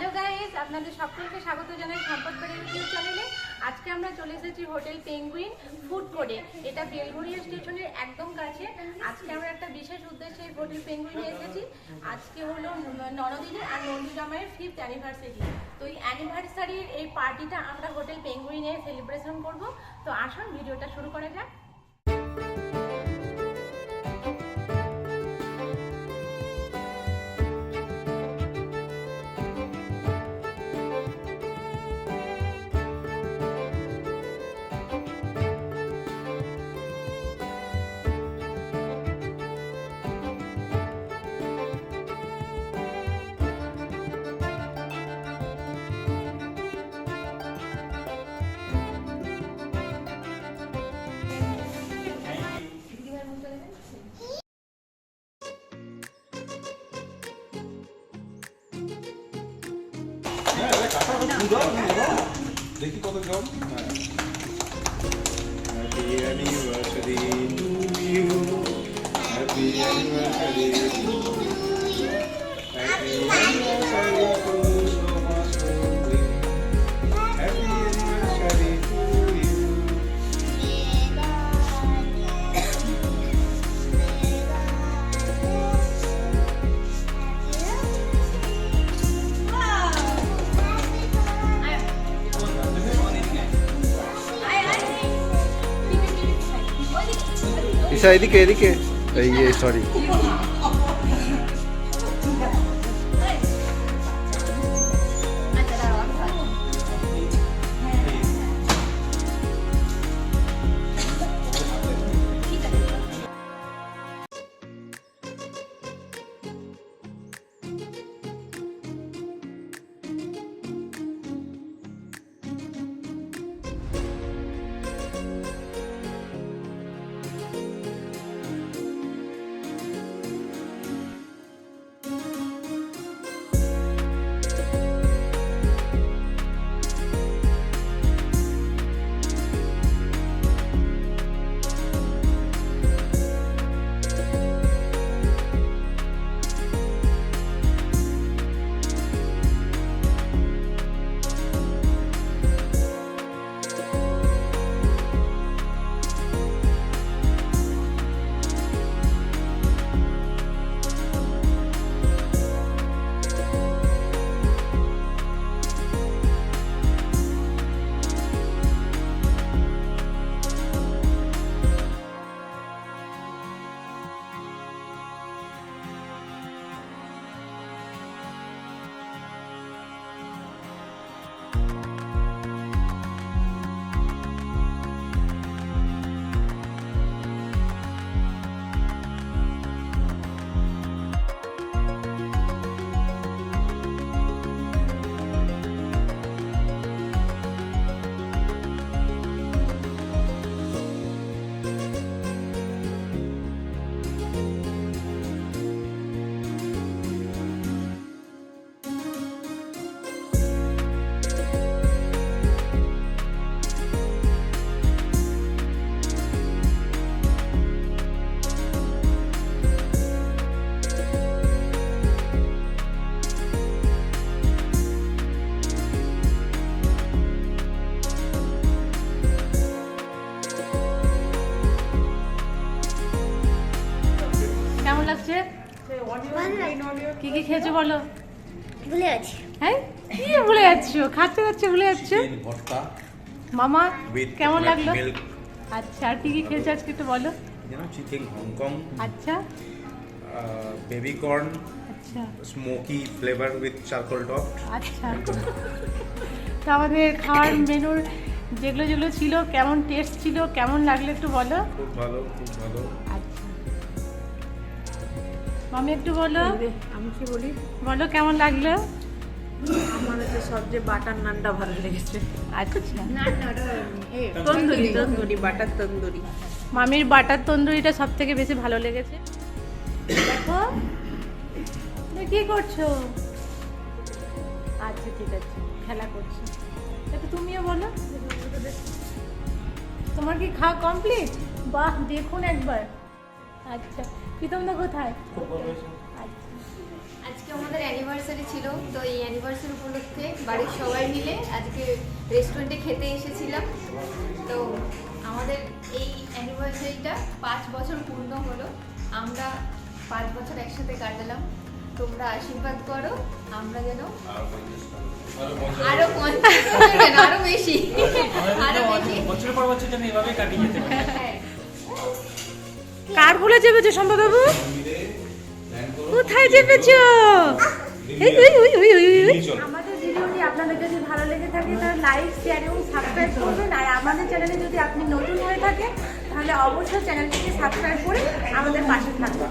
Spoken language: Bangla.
হ্যালো গাইস আপনাদের সকলকে স্বাগত জানাই সম্পদ সম্পদবাড়ি ইউটিউব চ্যানেলে। আজকে আমরা চলে এসেছি হোটেল পেঙ্গুইন ফুড কোর্টে। এটা বেলঘরিয়া স্টেশনের একদম কাছে। আজকে আমরা একটা বিশেষ উদ্দেশ্যে হোটেল পেঙ্গুইনে এসেছি। আজকে হলো নরদিনী আর নন্দী জামাইয়ের ফিফথ অ্যানিভার্সারি তো এই অ্যানিভার্সারির এই পার্টিটা আমরা হোটেল পেঙ্গুইনে সেলিব্রেশন করব। তো আসুন, ভিডিওটা শুরু করা যাক। देखी तो जाओ Happy anniversary to you. Happy anniversary to you. Happy anniversary. এদিকে এদিকে। এই সরি কেমন লাগছে? কি কি খেয়েছো বলো? ভুলে আছি হ্যাঁ? কি ভুলে যাচ্ছ? খাচ্ছে খাচ্ছে ভুলে যাচ্ছ? মামা কেমন লাগল? আচ্ছা আর কি কি খেয়েছো আজকে একটু বলো? Hong Kong, আচ্ছা। baby corn, আচ্ছা। smoky flavor with charcoal top. আচ্ছা। তো আমাদের খাওয়ার মেনুর যেগুলো যেগুলো ছিল কেমন টেস্ট ছিল কেমন লাগল একটু বলো? খুব ভালো খুব ভালো। মামি একটু বলো। আমি কি বলি? বলো কেমন লাগল? আমার হচ্ছে সবচেয়ে বাটার নানটা ভালো লেগেছে। আচ্ছা। তন্দুরি তন্দুরি বাটার তন্দুরি। মামির বাটার তন্দুরিটা সব থেকে বেশি ভালো লেগেছে। দেখো তুমি কি করছ? আচ্ছা ঠিক আছে খেলা করছ। একটু তুমিও বলো। তোমার কি খাওয়া কমপ্লিট বাহ দেখুন একবার। আচ্ছা। প্রীতম দা কোথায়? আচ্ছা। আজকে আমাদের অ্যানিভার্সারি ছিল তো এই অ্যানিভার্সারি উপলক্ষে বাড়ির সবাই মিলে আজকে রেস্টুরেন্টে খেতে এসেছিলাম। তো আমাদের এই অ্যানিভার্সারিটা পাঁচ বছর পূর্ণ হলো। আমরা পাঁচ বছর একসাথে কাটালাম। তোমরা আশীর্বাদ করো আমরা যেন আরও আরও বেশি। আরও বেশি। বছর পর বছর যেন এভাবে কাটিয়ে যেতে পারে। হ্যাঁ। কার ভুলে চেপেছো সম্পদবাবু কোথায় চেপেছো আমাদের ভিডিওটি আপনাদের যদি ভালো লেগে থাকে, তাহলে লাইক শেয়ার এবং সাবস্ক্রাইব করবেন। আর আমাদের চ্যানেলে যদি আপনি নতুন হয়ে থাকেন, তাহলে অবশ্যই চ্যানেলটিকে সাবস্ক্রাইব করে আমাদের পাশে থাকবেন।